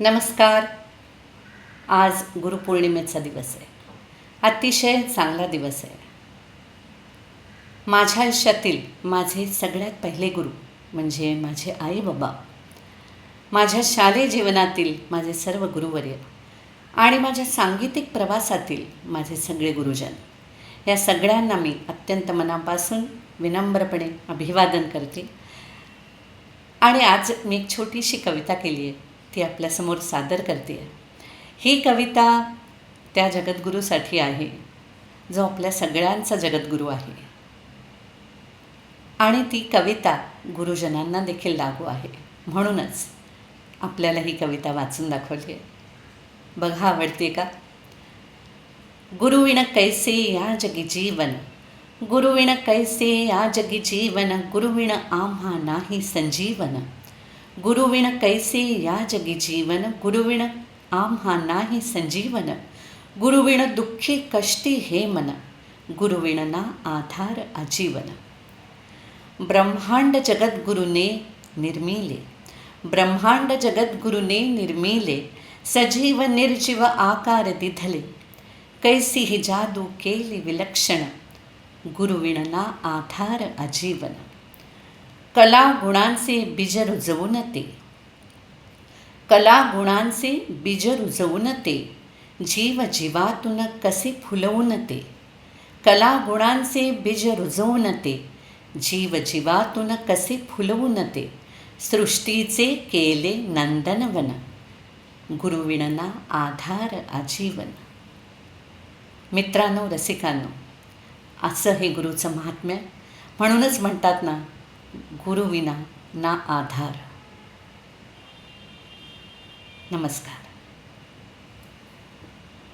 नमस्कार. आज गुरुपौर्णिमेचा दिवस आहे. अतिशय चांगला दिवस आहे. माझ्या आयुष्यातील माझे सगळ्यात पहिले गुरु म्हणजे माझे आई बाबा. माझ्या शालेय जीवनातील माझे सर्व गुरुवर्य आणि माझ्या सांगीतिक प्रवासातील माझे सगळे गुरुजन. या सगळ्यांना मी अत्यंत मनापासून विनम्रपणे अभिवादन करते. आणि आज मी एक छोटीशी कविता केली आहे. ती आपल्यासमोर सादर करते. आहे ही कविता त्या जगद्गुरूसाठी आहे जो आपल्या सगळ्यांचा जगद्गुरू आहे. आणि ती कविता गुरुजनांना देखील लागू आहे. म्हणूनच आपल्याला ही कविता वाचून दाखवली आहे. बघा आवडते का? गुरुविण कैसे या जगी जीवन? गुरुविण कैसे या जगी जीवन? गुरुविण आम्हा नाही संजीवन? गुरुविण कैसे या जगी जीवन गुरुविण आम्हा नाही संजीवन गुरुविण दुःखी कष्टी हे मन गुरुविण ना आधार आजीवन. ब्रह्मांड जगद्गुरुने निर्मिले ब्रह्मांड जगद्गुरुने निर्मिले सजीव निर्जीव आकार दिधले. कैसी ही जादू केली विलक्षण गुरुविणना आधार आजीवन. कला गुणांचे बीज रुजवून ते. कला गुणांचे बीज रुजवून ते. जीव जीवातून कसे फुलवून ते. कला गुणांचे बीज रुजवून ते. जीव जीवातून कसे फुलवून ते. सृष्टीचे केले नंदनवन गुरुविणना आधार आजीवन. मित्रांनो रसिकांनो असं हे गुरुचं महात्म्य म्हणूनच म्हणतात ना गुरुविना ना आधार. नमस्कार.